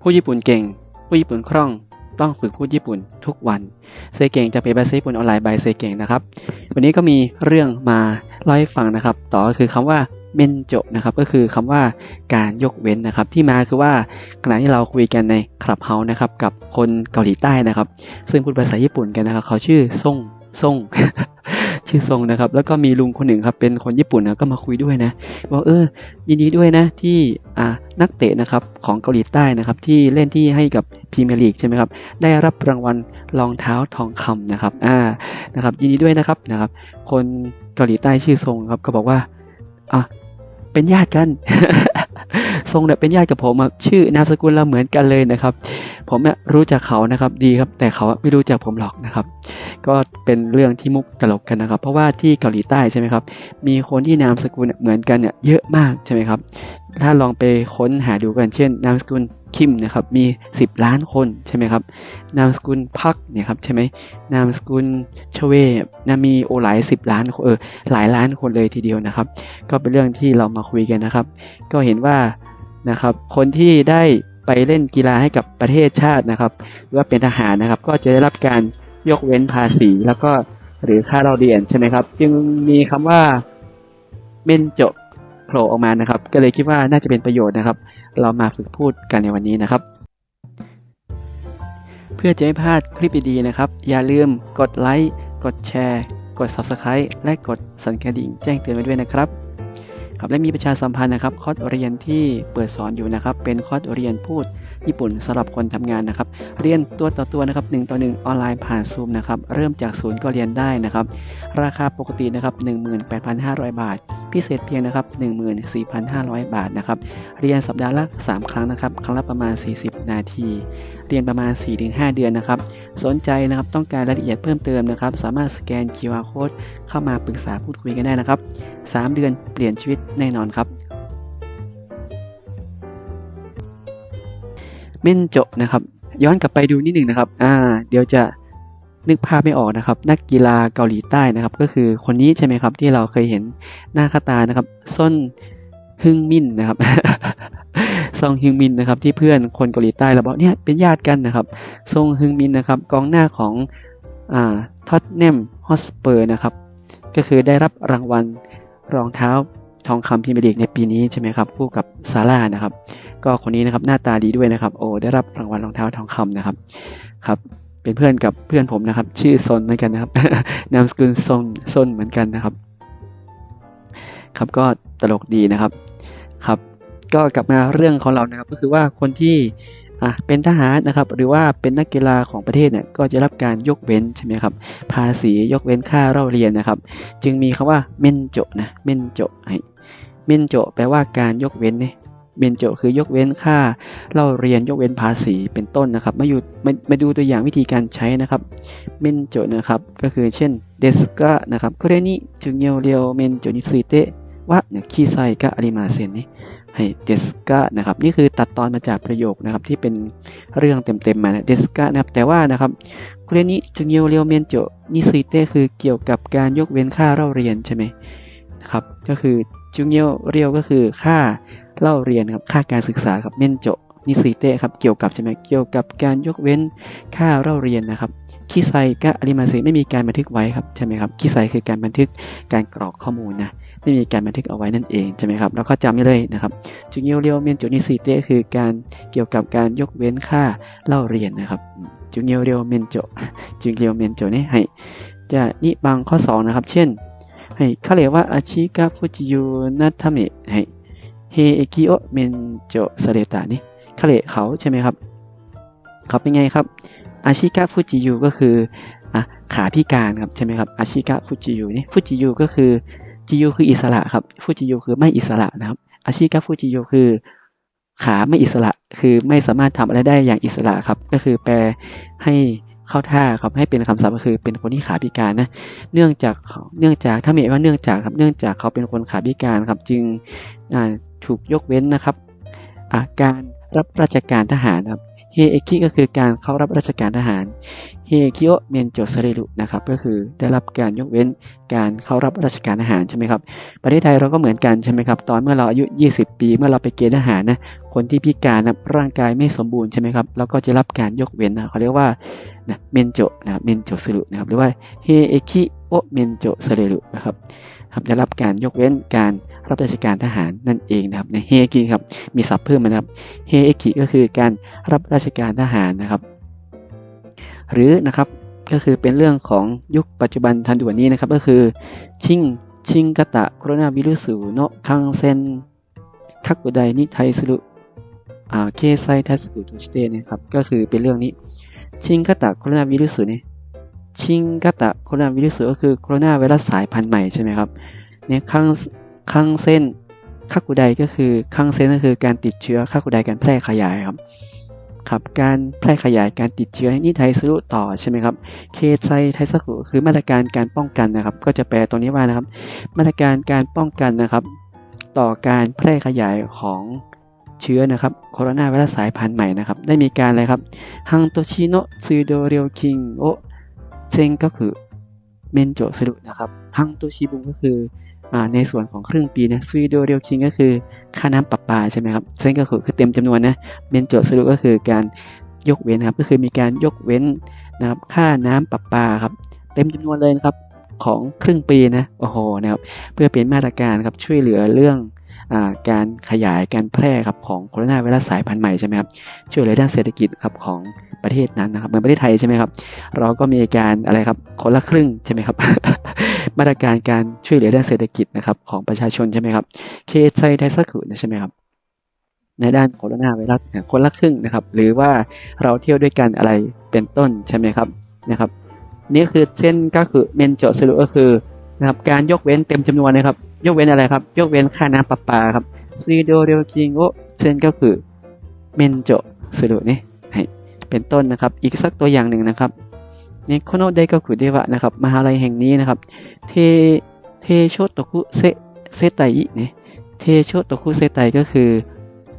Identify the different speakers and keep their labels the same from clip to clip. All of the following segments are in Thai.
Speaker 1: ผู้ญี่ปุ่นเก่ง ผู้ญี่ปุ่นคล่อง ต้องฝึกพูดญี่ปุ่นทุกวัน เซเก่งจะเป็นภาษาญี่ปุ่นออนไลน์บายเซเก่งนะครับ วันนี้ก็มีเรื่องมาเล่าให้ฟังนะครับ ต่อก็คือคำว่าเมนโจะนะครับ ก็คือคำว่าการยกเว้นนะครับ ที่มาคือว่าขณะที่เราคุยกันในคลับเฮาส์นะครับ กับคนเกาหลีใต้นะครับ ซึ่งพูดภาษาญี่ปุ่นกันนะครับ เขาชื่อซ่งซ่ง ชื่อทรงนะครับ แล้วก็มีลุงคนหนึ่งครับเป็นคนญี่ปุ่นนะก็มาคุยด้วยนะบอกเออ ยินดีด้วยนะที่อ่านักเตะนะครับของเกาหลีใต้นะครับที่เล่นที่ให้กับพรีเมียร์ลีกใช่ไหมครับได้รับรางวัลรองเท้าทองคำนะครับอ่านะครับ ยินดีด้วยนะครับนะครับ คนเกาหลีใต้ชื่อทรงครับก็บอกว่าอะเป็นญาติกันทรงเนี่ยเป็นญาติกับผมชื่อนามสกุลเราเหมือนกันเลยนะครับ ผมเนี่ยรู้จักเขานะครับดีครับ แต่เขาไม่รู้จักผมหรอกนะครับ ก็ เป็นเรื่องที่มุกตลกกันนะครับ เพราะว่าที่เกาหลีใต้ใช่ไหมครับ มีคนที่นามสกุลเหมือนกันเนี่ยเยอะมากใช่ไหมครับ ถ้าลองไปค้นหาดูกันเช่น นามสกุลคิมนะครับมี 10 ล้านคนใช่ไหมครับ นามสกุลพักเนี่ยครับใช่ไหมนามสกุลชเวนะมีโอหลาย 10 ล้านคนเออหลายล้านคนเลยทีเดียวนะครับ ก็เป็นเรื่องที่เรามาคุยกันนะครับ ก็เห็นว่านะครับคนที่ได้ไปเล่นกีฬาให้กับประเทศชาตินะครับหรือว่าเป็นทหารนะครับ ก็จะได้รับการ ยกเว้นภาษีแล้วก็หรือค่าเราเรียนใช่ไหมครับ จึงมีคำว่าเมนโจโผล่ออกมานะครับ ก็เลยคิดว่าน่าจะเป็นประโยชน์นะครับ เรามาฝึกพูดกันในวันนี้นะครับ เพื่อจะไม่พลาดคลิปดีๆนะครับ อย่าลืมกดไลค์กดแชร์กด Subscribe และกดสั่นกระดิ่งแจ้งเตือนไว้ด้วยนะครับครับและมีประชาสัมพันธ์นะครับคอร์สเรียนที่เปิดสอนอยู่นะครับ เป็นคอร์สเรียนพูด ญี่ปุ่นสำหรับคนทำงานนะครับ เรียนตัวต่อตัวนะครับ1ต่อ1ออนไลน์ผ่านซูมนะครับ เริ่มจากศูนย์ก็เรียนได้นะครับ ราคาปกตินะครับ18,500 บาท พิเศษเพียงนะครับ14,500 บาทนะครับ เรียนสัปดาห์ละ 3 ครั้งนะครับ ครั้งละประมาณ 40 นาที เรียนประมาณ 4-5 เดือนนะครับ สนใจนะครับ ต้องการรายละเอียดเพิ่มเติมนะครับ สามารถสแกน QR code เข้ามาปรึกษาพูดคุยกันได้นะครับ 3 เดือนเปลี่ยนชีวิตแน่นอนครับ เมนโจนะครับ ย้อนกลับไปดูนิดหนึ่งนะครับ อ่า เดี๋ยวจะนึกภาพไม่ออกนะครับ นักกีฬาเกาหลีใต้นะครับ ก็คือคนนี้ใช่ไหมครับ ที่เราเคยเห็นหน้าคาตานะครับซ่นฮึงมินนะครับซองฮึงมินนะครับ ที่เพื่อนคนเกาหลีใต้เราบอกเนี่ยเป็นญาติกันนะครับซงฮึงมินนะครับ กองหน้าของอ่าท็อตแนมฮอสเปอร์นะครับ ก็คือได้รับรางวัลรองเท้า ทองคำพรีเมียร์ลีกในปีนี้ใช่ไหมครับคู่กับซาร่านะครับ ก็คนนี้นะครับหน้าตาดีด้วยนะครับโอ้ได้รับรางวัลรองเท้าทองคำนะครับครับเป็นเพื่อนกับเพื่อนผมนะครับ ชื่อซนเหมือนกันนะครับนามสกุลซนซนเหมือนกันนะครับ ครับก็ตลกดีนะครับครับ ก็กลับมาเรื่องของเรานะครับ ก็คือว่าคนที่อะเป็นทหารนะครับหรือว่าเป็นนักกีฬาของประเทศเนี่ยก็จะรับการยกเว้นใช่ไหมครับภาษียกเว้นค่าเล่าเรียนนะครับ จึงมีคำว่าเมนโจนะเมนโจให้ มนโจะแปลว่าการยกเว้นเนี่ยเมนโจะคือยกเว้นค่าเล่าเรียนยกเว้นภาษีเป็นต้นนะครับมาอยู่มามาดูตัวอย่างวิธีการใช้นะครับเมนโจะนะครับก็คือเช่นเดสกะนะครับこれに授業料免除については記載がありませんねให้เดสกะนะครับนี่คือตัดตอนมาจากประโยคนะครับที่เป็นเรื่องเต็มๆมานะเดสกะนะครับแต่ว่านะครับこれに授業料免除についてคือเกี่ยวกับการยกเว้นค่าเล่าเรียนใช่ไหมครับก็คือ จุงเยวเรียวก็คือค่าเล่าเรียนครับค่าการศึกษาครับเมนโจนิสิเตครับเกี่ยวกับใช่ไหมเกี่ยวกับการยกเว้นค่าเล่าเรียนนะครับคิไซกะอาริมาเซไม่มีการบันทึกไว้ครับใช่ไหมครับคิไซคือการบันทึกการกรอกข้อมูลนะไม่มีการบันทึกเอาไว้นั่นเองใช่ไหมครับแล้วก็จำไว้เลยนะครับจุงเยวเรียวเมนโจนิสิเตคือการเกี่ยวกับการยกเว้นค่าเล่าเรียนนะครับจุงเยวเรียวเมนโจจุงเยวเมนโจนี่ให้จะนี่บางข้อ2นะครับเช่น ให้เขาเรียกว่าอาชิกะฟุจิยุนัทเมะเฮเอกิโอเมนโจสเรตานี่เขาเรียกเขาใช่ไหมครับเขาเป็นไงครับอาชิกะฟุจิยุก็คืออะขาพิการครับใช่ไหมครับอาชิกะฟุจิยุนี่ฟุจิยุก็คือจิยุคืออิสระครับฟุจิยุคือไม่อิสระนะครับอาชิกะฟุจิยุคือ ขาไม่อิสระคือไม่สามารถทำอะไรได้อย่างอิสระครับ ก็คือแปลให้ เข้าท่าครับให้เป็นคำศัพท์ก็คือเป็นคนที่ขาพิการนะเนื่องจากเขาเนื่องจากถ้ามีว่าเนื่องจากครับเนื่องจากเขาเป็นคนขาพิการครับจึงถูกยกเว้นนะครับการรับราชการทหารครับ เฮเอคิก็คือการเข้ารับราชการทหารเฮคิโอเมนโจเซเรรุนะครับก็คือได้รับการยกเว้นการเข้ารับราชการทหารใช่ไหมครับประเทศไทยเราก็เหมือนกันใช่ไหมครับตอนเมื่อเราอายุ 20 ปี เมื่อเราไปเกณฑ์ทหารนะคนที่พิการนะร่างกายไม่สมบูรณ์ใช่ไหมครับเราก็จะรับการยกเว้นนะเขาเรียกว่านะเมนโจนะครับเมนโจเซรุนะครับหรือว่าเฮเอคิ โอเมนโจเซเรรุนะครับครับได้รับการยกเว้นการรับราชการทหารนั่นเองนะครับในเฮกิครับมีศัพท์เพิ่มมานะครับเฮเอกิก็คือการรับราชการทหารนะครับ หรือนะครับก็คือเป็นเรื่องของยุคปัจจุบันทันด่วนนี้นะครับก็คือชิงชิงกะตะโคโรนาวิรุสุโนคังเซนคักุไดนิไทสุรุอ่าเคไซทัสกุโตชิเตะนะครับก็คือเป็นเรื่องนี้ชิงกะตะโคโรนาวิรุสุเนี่ย ชิงกะตะโคโรนาวิรุสุก็คือโคโรนาไวรัสสายพันธุ์ใหม่ใช่ไหมครับเนี่ยคังคังเซนคักกุไดก็คือคังเซนก็คือการติดเชื้อคักกุไดการแพร่ขยายครับครับการแพร่ขยายการติดเชื้อนี่ไทยสรุต่อใช่ไหมครับเคไซไทยสกุคือมาตรการการป้องกันนะครับ ก็จะแปลตรงนี้ว่านะครับ มาตรการการป้องกันนะครับ ต่อการแพร่ขยายของเชื้อนะครับโคโรนาไวรัสสายพันธุ์ใหม่นะครับ ได้มีการอะไรครับฮังโตชิโนะซูโดเรียวคิงโอ เซงก็คือเมนโจสรุนะครับฮังโตชิบุงก็คืออในส่วนของครึ่งปีนะซูโดเรียวคิงก็คือค่าน้ำประปาใช่ไหมครับเซงก็คือคือเต็มจำนวนนะเมนโจสรุก็คือการยกเว้นครับก็คือมีการยกเว้นนะครับค่าน้ำประปาครับเต็มจำนวนเลยนะครับของครึ่งปีนะโอ้โหนะครับเพื่อเป็นมาตรการครับช่วยเหลือเรื่อง การขยายการแพร่ครับของโคโรนาไวรัสสายพันธุ์ใหม่ใช่ไหมครับช่วยเหลือด้านเศรษฐกิจครับของประเทศนั้นนะครับเหมือนประเทศไทยใช่ไหมครับเราก็มีการอะไรครับคนละครึ่งใช่ไหมครับมาตรการการช่วยเหลือด้านเศรษฐกิจนะครับของประชาชนใช่ไหมครับเคไซไทซักุใช่ไหมครับในด้านโคโรนาไวรัสคนละครึ่งนะครับหรือว่าเราเที่ยวด้วยกันอะไรเป็นต้นใช่ไหมครับนะครับนี่คือเส้นก็คือเมนโจสรุปก็คือ นะครับการยกเว้นเต็มจำนวนนะครับ ยกเว้นอะไรครับ ยกเว้นค่าน้ำประปาครับซีโดเรียวคิงโอเส้นก็คือเมนโจสรุนี่เป็นต้นนะครับ อีกสักตัวอย่างหนึ่งนะครับนี่โคโนไดก็คือเดวะนะครับมหาลัยแห่งนี้นะครับ เทเทโชโตคุเซเซไตอิเนี่ยเทโชโตคุเซไตก็คือ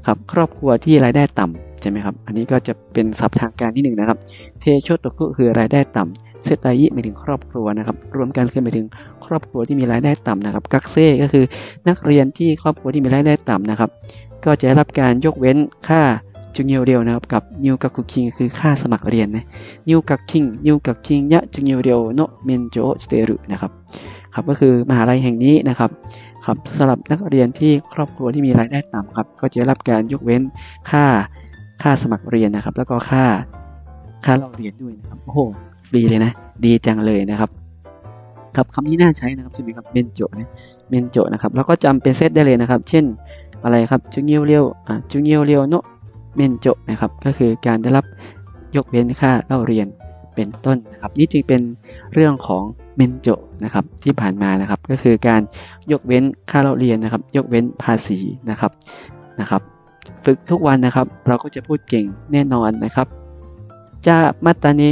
Speaker 1: ครับครอบครัวที่รายได้ต่ำใช่ไหมครับ อันนี้ก็จะเป็นศัพท์ทางการที่หนึ่งนะครับ เทโชโตคุคือรายได้ต่ำ เซตายิหมายถึงครอบครัวนะครับรวมกันคือหมายถึงครอบครัวที่มีรายได้ต่ำนะครับกักเซ่ก็คือนักเรียนที่ครอบครัวที่มีรายได้ต่ำนะครับ ก็จะได้รับการยกเว้นค่าจุงเยียวเรียวนะครับกับนิวกักคุคิงคือค่าสมัครเรียนนะนิวกักคิงนิวกักคิงยะจุงเยียวเรียวโนเมนโจสเตรุนะครับครับก็คือมหาลัยแห่งนี้นะครับครับสำหรับนักเรียนที่ครอบครัวที่มีรายได้ต่ำครับก็จะได้รับการยกเว้นค่าค่าสมัครเรียนนะครับ แล้วก็ค่าค่าเราเรียนด้วยนะครับโอ้โห ฟรีเลยนะ ดีจังเลยนะครับครับคำนี้น่าใช้นะครับใช่ไหมครับเมนโจนะเมนโจนะครับแล้วก็จำเป็นเซตได้เลยนะครับ เช่นอะไรครับจุงเยียวเรียวอ่าจุงเยียวเรียวโนเมนโจนะครับก็คือการได้รับยกเว้นค่าเล่าเรียนเป็นต้นนะครับ นี่จึงเป็นเรื่องของเมนโจนะครับที่ผ่านมานะครับ ก็คือการยกเว้นค่าเล่าเรียนนะครับ ยกเว้นภาษีนะครับนะครับ ฝึกทุกวันนะครับ เราก็จะพูดเก่งแน่นอนนะครับ จะมาตาเน